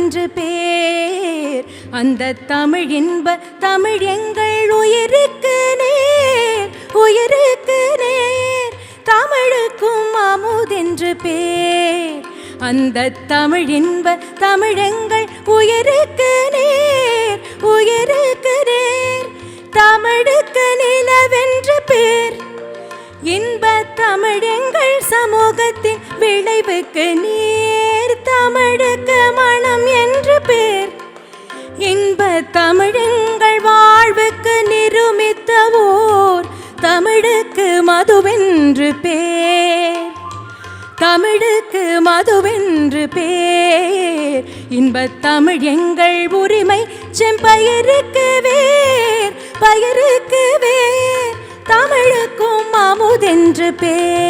என்று பேர். அந்த தமிழ் இன்ப தமிழ் எங்கள் உயிருக்கு நேர். உயிருக்கு நேர். தமிழுக்கும் அமுதென்று பேர். அந்த தமிழ் இன்ப தமிழ் எங்கள் உயிருக்கு நேர். உயிருக்கு நேர். தமிழுக்கு நிலவென்று பேர். இன்ப தமிழ் எங்கள் சமூகத்தின் விளைவுக்கு இன்ப தமிழெங்கள் வாழ்வுக்கு நிருமித்த ஓர் தமிழுக்கு மதுவென்று பேர். தமிழுக்கு மதுவென்று பேர். இன்ப தமிழ் எங்கள் உரிமை செம்பயிருக்கு வேர். பயிருக்கு வேர். தமிழுக்கும் அமுதென்று பேர்.